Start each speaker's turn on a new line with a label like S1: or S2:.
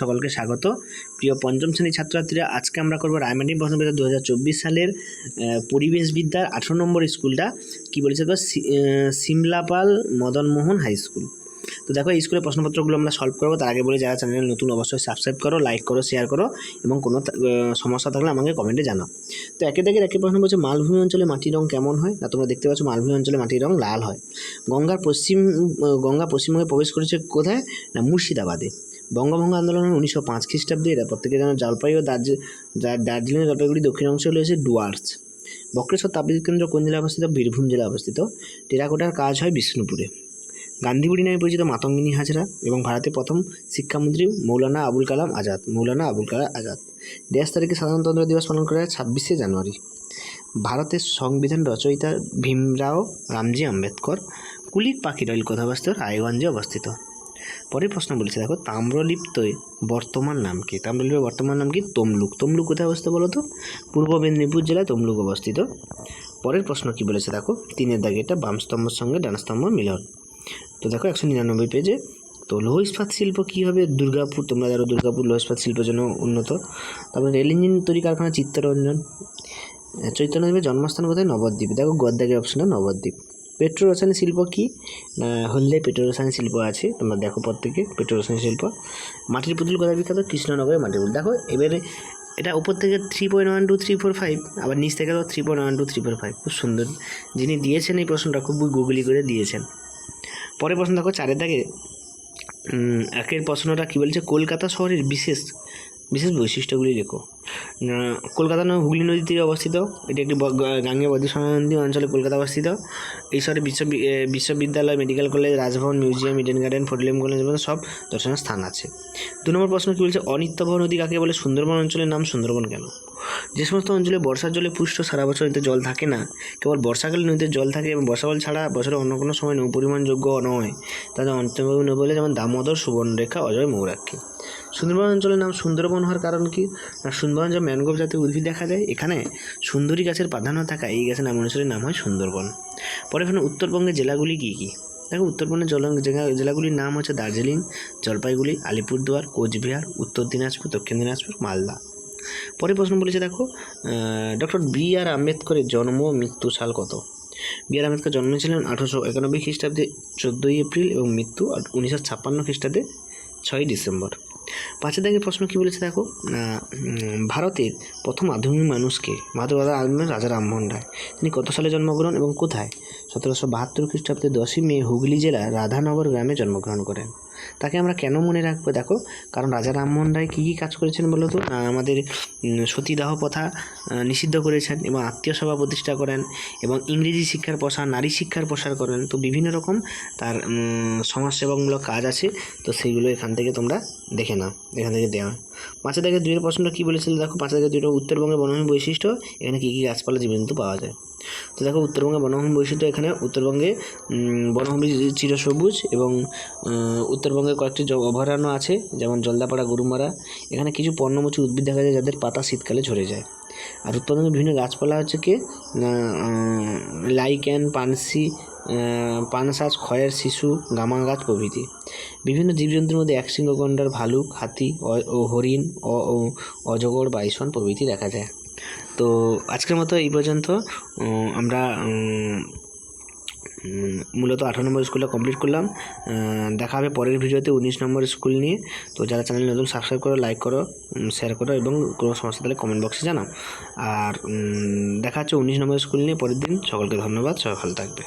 S1: সকলকে স্বাগত। প্রিয় পঞ্চম শ্রেণির ছাত্রছাত্রীরা, আজকে আমরা করব রায়মাটি প্রশ্নপত্র দু হাজার চব্বিশ সালের পরিবেশবিদ্যার আঠেরো নম্বর স্কুলটা। কি বলেছে তো? Simlapal Madanmohan high school. তো দেখো, এই স্কুলের প্রশ্নপত্রগুলো আমরা সলভ করব। তার আগে বলে, যারা চ্যানেল নতুন অবশ্যই সাবস্ক্রাইব করো, লাইক করো, শেয়ার করো এবং কোনো সমস্যা থাকলে আমাকে কমেন্টে জানাও। তো একে দেখে একে প্রশ্ন বলছে, মালভূমি অঞ্চলে মাটির রং কেমন হয়? না, তোমরা দেখতে পাচ্ছ মালভূমি অঞ্চলে মাটির রং লাল হয়। গঙ্গার পশ্চিম গঙ্গা পশ্চিমবঙ্গে প্রবেশ করেছে কোথায়? না, মুর্শিদাবাদে। বঙ্গভঙ্গ আন্দোলন উনিশশো পাঁচ খ্রিস্টাব্দে এরা প্রত্যেকে যেন জলপাই ও দার্জি- দার্জিলিং জলপাইগুড়ি দক্ষিণ অংশে রয়েছে ডুয়ার্স। বক্রেশ্বর তাপবিদ্যুৎ কেন্দ্র কোন জেলায় অবস্থিত? বীরভূম জেলায় অবস্থিত। টেরাকোটার কাজ হয় বিষ্ণুপুরে। গান্ধীবুড়ি নামে পরিচিত মাতঙ্গিনী হাজরা এবং ভারতের প্রথম শিক্ষামন্ত্রী মৌলানা আবুল কালাম আজাদ, মৌলানা আবুল কালাম আজাদ। দেশ তারিখে সাধারণতন্ত্র দিবস পালন করা হয় ছাব্বিশে জানুয়ারি। ভারতের সংবিধান রচয়িতা ভীমরাও রামজি আম্বেদকর। কুলিক পাখি রয়েল কোথায় অবস্থিত রায়গঞ্জে অবস্থিত। পরের প্রশ্ন বলেছে, দেখো, তাম্রলিপ্তয় বর্তমান নাম কি? তাম্রলিপ্তের বর্তমান নাম কি? তমলুক। তমলুক কোথায় অবস্থিত বলো তো? পূর্ব মেদিনীপুর জেলায় তমলুক অবস্থিত। পরের প্রশ্ন কি বলেছে, দেখো, তিনের দাগে এটা বাম স্তম্ভের সঙ্গে ডানস্তম্ভ মিলন। তো দেখো, একশো নিরানব্বই পেজে, তো লৌহ ইস্পাত শিল্প কী হবে দুর্গাপুর, তোমরা জানো দুর্গাপুর লৌহ ইস্পাত শিল্পের জন্য উন্নত। তারপরে রেল ইঞ্জিন তৈরি কারখানা, চিত্তরঞ্জন। চৈতন্যদেবের জন্মস্থান কোথায়? নবদ্বীপ। দেখো, গদ্দাগের অপশনটা নবদ্বীপ। পেট্রো রাসায়নিক শিল্প কি? না, হলদে পেট্রো রাসায়নিক শিল্প আছে, তোমরা দেখো প্রত্যেকে পেট্রো রসায়ন শিল্প। মাটির পুতুল কোথায় বিখ্যাত? কৃষ্ণনগরের মাটির পুতুল। দেখো, এবারে এটা উপর থেকে three point one two three four five আবার নিচ থেকে তো three point one two three four five খুব সুন্দর। যিনি দিয়েছেন এই প্রশ্নটা, খুব গুগলি করে দিয়েছেন। পরের প্রশ্ন দেখো চারের দাগে একের প্রশ্নটা কী বলছে? কলকাতা শহরের বিশেষ বিশেষ বৈশিষ্ট্যগুলি লেখো। কলকাতা নয়, হুগলি নদীর তীরে অবস্থিত। এটি একটি গাঙ্গে গ- গাঙ্গেয় অঞ্চলে কলকাতা অবস্থিত। এই শহরে বিশ্ব বিশ্ববিদ্যালয় medical college Rajbhavan museum Eden garden Fort William college এবং সব দর্শনীয় স্থান আছে। দু নম্বর প্রশ্ন কী বলছে? অনিত্যভ নদী কাকে বলে? সুন্দরবন অঞ্চলের নাম সুন্দরবন কেন? যে সমস্ত অঞ্চলে বর্ষার জলে পুষ্ট সারা বছর নদীতে জল থাকে না, কেবল বর্ষাকালে নদীতে জল থাকে এবং বর্ষাকাল ছাড়া বছরের অন্য কোনো সময় নৌপরিমাণযোগ্য নয়। তাদের অন্তর্ভুক্ত নদী বলে যেমন দামোদর, সুবর্ণরেখা, অজয়, মৌরাক্ষী। সুন্দরবন অঞ্চলের নাম সুন্দরবন হওয়ার কারণ কি? না, সুন্দরবন যে ম্যানগ্রোভ জাতীয় উদ্ভিদ দেখা যায়, এখানে সুন্দরী গাছের প্রাধান্য থাকা এই গাছের নাম অনুসারে নাম হয় সুন্দরবন। পরে এখানে উত্তরবঙ্গের জেলাগুলি কী কী? দেখো, উত্তরবঙ্গের জল, জেলাগুলির নাম হচ্ছে দার্জিলিং, জলপাইগুড়ি, আলিপুরদুয়ার, কোচবিহার, উত্তর দিনাজপুর, দক্ষিণ দিনাজপুর, মালদা। পরে প্রশ্ন বলেছে, দেখো ডক্টর বি আর আম্বেদকরের জন্ম মৃত্যু সাল কত? বি আর আম্বেদকর জন্মেছিলেন আঠারোশো একানব্বই খ্রিস্টাব্দে, চোদ্দোই এপ্রিল এবং মৃত্যু উনিশশো ছাপ্পান্ন খ্রিস্টাব্দে ছয়ই ডিসেম্বর। পাঁচের দাগের প্রশ্ন কী বলেছে, দেখো ভারতের প্রথম আধুনিক মানুষকে প্রথম আধুনিক রাজা রামমোহন রায়। তিনি কত সালে জন্মগ্রহণ এবং কোথায়? সতেরোশো বাহাত্তর খ্রিস্টাব্দে দশই মে হুগলি জেলার রাধানগর গ্রামে জন্মগ্রহণ করেন। তাকে আমরা কেন মনে রাখব? দেখো কারণ রাজা রামমোহন রায় কী কী কাজ করেছেন বলো তো? আমাদের সতীদাহ প্রথা নিষিদ্ধ করেছেন এবং আত্মীয় সভা প্রতিষ্ঠা করেন এবং ইংরেজি শিক্ষার প্রসার নারী শিক্ষার প্রসার করেন। তো বিভিন্ন রকম তার সমাজসেবামূলক কাজ আছে। তো সেইগুলো এখান থেকে তোমরা দেখে নাও এখান থেকে দেওয়া পাঁচের দাগে দুইয়ের প্রশ্নটা কী বলেছিল? দেখো পাঁচের দাগে দুটো উত্তরবঙ্গের বনভূমি বৈশিষ্ট্য এখানে কী কী গাছপালা জীবজন্তু পাওয়া যায়। তো দেখো উত্তরবঙ্গে বনভূমি বৈশিষ্ট্য এখানে উত্তরবঙ্গে বনভূমি চিরসবুজ এবং আহ, উত্তরবঙ্গে কয়েকটি অভয়ারণ্য আছে, যেমন জলদাপাড়া, গরুমারা। এখানে কিছু পর্ণমোচী উদ্ভিদ দেখা যায়, যাদের পাতা শীতকালে ঝরে যায়। আর উত্তরবঙ্গের বিভিন্ন গাছপালা হচ্ছে কি লাইক্যান পানসি পানসাজ খয়ের, শিশু, গামা গাছ প্রভৃতি। বিভিন্ন জীবজন্তুর মধ্যে একশৃঙ্গ গন্ডার ভালুক, হাতি ও হরিণ ও, অজগর, বাইসন প্রভৃতি দেখা যায়। তো আজকের মতো এই পর্যন্ত। আমরা মূলত আঠারো নম্বর স্কুলটা কমপ্লিট করলাম। দেখা হবে পরের ভিডিওতে উনিশ নম্বর স্কুল নিয়ে। তো যারা চ্যানেল নতুন সাবস্ক্রাইব করো লাইক করো শেয়ার করো এবং কোনো সমস্যা তাহলে কমেন্ট বক্সে জানাও। আর দেখা হচ্ছে উনিশ নম্বর স্কুল নিয়ে পরের দিন। সকলকে ধন্যবাদ। সবাই ভালো থাকবে।